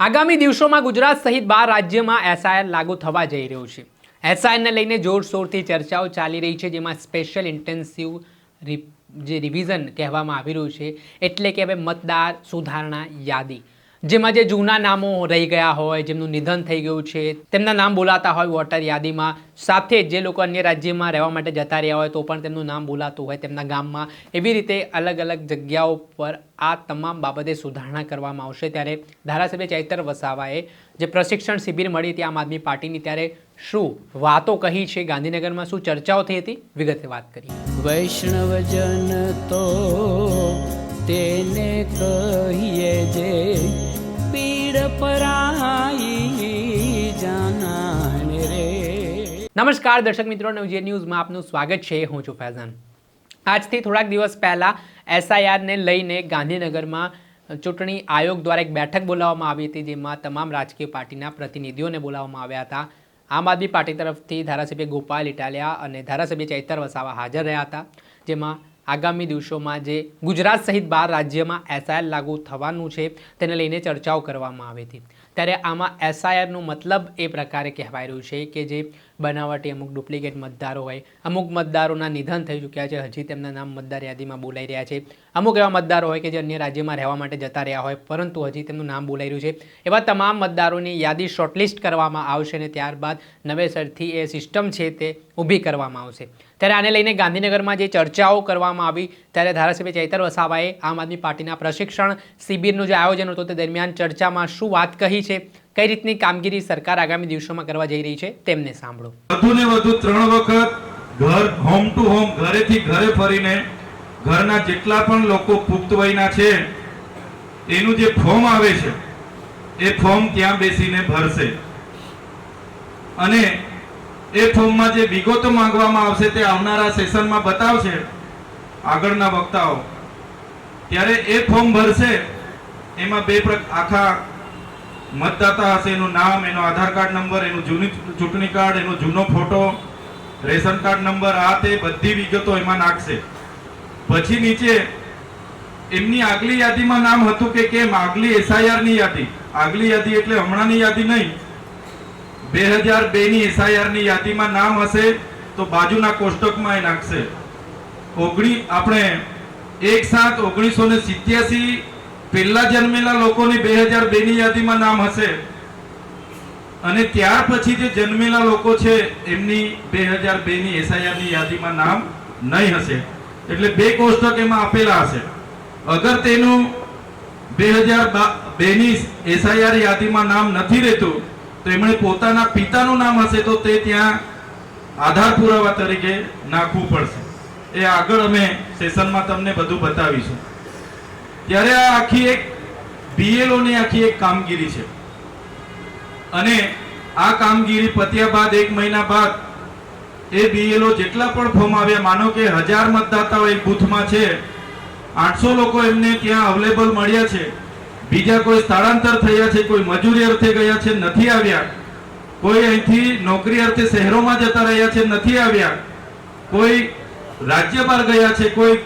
આગામી દિવસોમાં ગુજરાત સહિત બાર રાજ્યમાં એસઆઈઆર લાગુ થવા જઈ રહ્યું છે. એસઆઈઆરને લઈને જોરશોરથી ચર્ચાઓ ચાલી રહી છે, જેમાં સ્પેશિયલ ઇન્ટેન્સિવ જે રિવિઝન કહેવામાં આવી રહ્યું છે, એટલે કે હવે મતદાર સુધારણા યાદી. જેમાં જે જૂના નામો રહી ગયા હોય, જેમનું નિધન થઈ ગયું છે, તેમના નામ બોલાતા હોય વોટર યાદીમાં. સાથે જ લોકો અન્ય રાજ્યમાં રહેવા માટે જતા રહ્યા હોય, તો પણ તેમનું નામ બોલાતું હોય તેમના ગામમાં. એવી રીતે અલગ અલગ જગ્યાઓ પર આ તમામ બાબતે સુધારણા કરવામાં આવશે. ત્યારે ધારાસભ્ય ચૈતર વસાવાએ જે પ્રશિક્ષણ શિબિર મળી હતી આમ આદમી પાર્ટીની, ત્યારે શું વાતો કહી છે ગાંધીનગરમાં? શું ચર્ચાઓ થઈ હતી? વિગતે વાત કરી વૈષ્ણવજન તો તેને કહીએ જે પીડ પરાઈ જાનાને રે. નમસ્કાર, દર્શક મિત્રો નવજે ન્યૂઝમાં આપનું સ્વાગત છે. હું છું ફૈઝાન. આજથી થોડાક દિવસ પહેલાં એસઆઈઆરને લઈને ગાંધીનગરમાં ચૂંટણી આયોગ દ્વારા એક બેઠક બોલાવવામાં આવી હતી, જેમાં તમામ રાજકીય પાર્ટીના પ્રતિનિધિઓને બોલાવવામાં આવ્યા હતા. આમ આદમી પાર્ટી તરફથી ધારાસભ્ય ગોપાલ ઇટાલિયા અને ધારાસભ્ય ચૈતર વસાવા હાજર રહ્યા હતા, જેમાં આગામી દિવસોમાં જે ગુજરાત સહિત બાર રાજ્યમાં એસઆઈઆર લાગુ થવાનું છે, તેને લઈને ચર્ચાઓ કરવામાં આવી હતી. ત્યારે આમાં એસઆઈઆરનો મતલબ એ પ્રકારે કહેવાય રહ્યું છે કે જે બનાવટી અમુક ડુપ્લિકેટ મતદારો હોય. અમુક મતદારોના નિધન થઈ ચૂક્યા છે. હજી તેમના નામ મતદાર યાદીમાં બોલાઈ રહ્યા છે. અમુક એવા મતદારો હોય કે જે અન્ય રાજ્યમાં રહેવા માટે જતા રહ્યા હોય, પરંતુ હજી તેમનું નામ બોલાઈ રહ્યું છે. એવા તમામ મતદારોની યાદી શોર્ટલિસ્ટ કરવામાં આવશે અને ત્યારબાદ નવેસરથી એ સિસ્ટમ છે તે ઊભી કરવામાં આવશે. ત્યારે આને લઈને ગાંધીનગરમાં જે ચર્ચાઓ કરવામાં આવી, ત્યારે ધારાસભ્ય ચૈતર વસાવાએ આમ આદમી પાર્ટીના પ્રશિક્ષણ શિબિરનું જે આયોજન હતું તે દરમિયાન ચર્ચામાં શું વાત કહી છે? કઈ રીતની કામગીરી સરકાર આગામી દિવસોમાં કરવા જઈ રહી છે તેમને સાંભળો. વધુ ને વધુ ત્રણ વખત ઘર હોમ ટુ હોમ ઘરેથી ઘરે ફરીને ઘરના જેટલા પણ લોકો પુખ્ત વયના છે, એનું જે ફોર્મ આવે છે, એ ફોર્મ ત્યાં બેસીને ભરશે. અને એ ફોર્મમાં જે વિગતો માંગવામાં આવશે તે આવનારા સેશનમાં બતાવશે આગળના વક્તાઓ. ત્યારે એ ફોર્મ ભરશે, એમાં બે આખા મતદાતા હશે, એનું નામ, એનો આધાર કાર્ડ નંબર, એનું જૂની ચૂંટણી કાર્ડ, એનો જૂનો ફોટો, રેશન કાર્ડ નંબર, આ તે બધી વિગતો એમાં નાખશે. પછી નીચે એમની આગલી યાદીમાં નામ હતું કે કેમ? આગલી એસઆઈઆરની યાદી. આગલી યાદી એટલે હમણાંની યાદી નહીં. બે હજાર બેની એસઆઈઆરની યાદીમાં નામ હશે, તો બાજુના કોષ્ટકમાં એ નાખશે. ઓગણી, આપણે એક સાત ઓગણીસો ને સિત્યાસી પહેલા જન્મેલા લોકોની બે હજાર બે ની યાદીમાં નામ હશે. અને ત્યાર પછી જે જન્મેલા લોકો છે, એમની બે હજાર બે ની એસઆઈઆર યાદીમાં નામ નહીં હશે. એટલે બે કોષ્ટક એમાં આપેલા હશે. અગર તેનું બે હજાર બે ની એસઆઈઆર યાદીમાં નામ નથી રહેતું, તો એમણે પોતાના પિતાનું નામ હશે, તો તે ત્યાં આધાર પુરાવા તરીકે નાખવું પડશે. એ આગળ અમે સેશનમાં તમને બધું બતાવીશું. ત્યારે આ આખી એક બીએલઓની આખી એક કામગીરી છે. અને આ કામગીરી પત્યા બાદ, એક મહિના બાદ, એ બીએલઓ જેટલા પણ ફોર્મ આવ્યા, માનો કે હજાર મતદાતાઓ એક બૂથમાં છે, આઠસો લોકો એમને ત્યાં અવેલેબલ મળ્યા છે. બીજા કોઈ સ્થળાંતર થયા છે, કોઈ મજૂરી અર્થે ગયા છે, નથી આવ્યા. કોઈ અહીંથી નોકરી અર્થે શહેરોમાં જતા રહ્યા છે, નથી આવ્યા. કોઈ રાજ્ય બહાર ગયા છે, કોઈ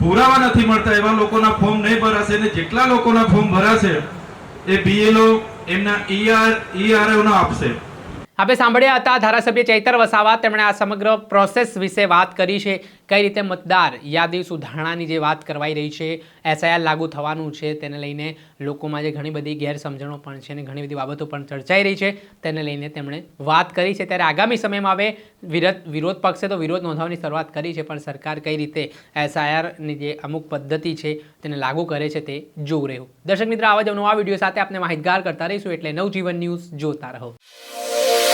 પુરાવા નથી મળતા, એવા લોકોના ફોર્મ નહીં ભરાશે અને જેટલા લોકોના ફોર્મ ભરાશે, એ બીએલઓ એમના ઈઆર ઈઆરઓ નો આપશે. આપણે સાંભળ્યા હતા ધારાસભ્ય ચૈતર વસાવા તેમણે આ સમગ્ર પ્રોસેસ વિશે વાત કરી છે. કઈ રીતે મતદાર યાદી સુધારણાની જે વાત કરવાઈ રહી છે, એસઆઈઆર લાગુ થવાનું છે, તેને લઈને લોકોમાં જે ઘણી બધી ગેરસમજણો પણ છે અને ઘણી બધી બાબતો પણ ચર્ચાઈ રહી છે, તેને લઈને તેમણે વાત કરી છે. ત્યારે આગામી સમયમાં હવે વિરોધ વિરોધ પક્ષે તો વિરોધ નોંધાવવાની શરૂઆત કરી છે, પણ સરકાર કઈ રીતે એસઆઈઆરની જે અમુક પદ્ધતિ છે તેને લાગુ કરે છે તે જોવું રહ્યું. દર્શક મિત્ર, આવા જ નવા વીડિયો સાથે આપણે માહિતગાર કરતા રહીશું. એટલે નવજીવન ન્યૂઝ જોતા રહો.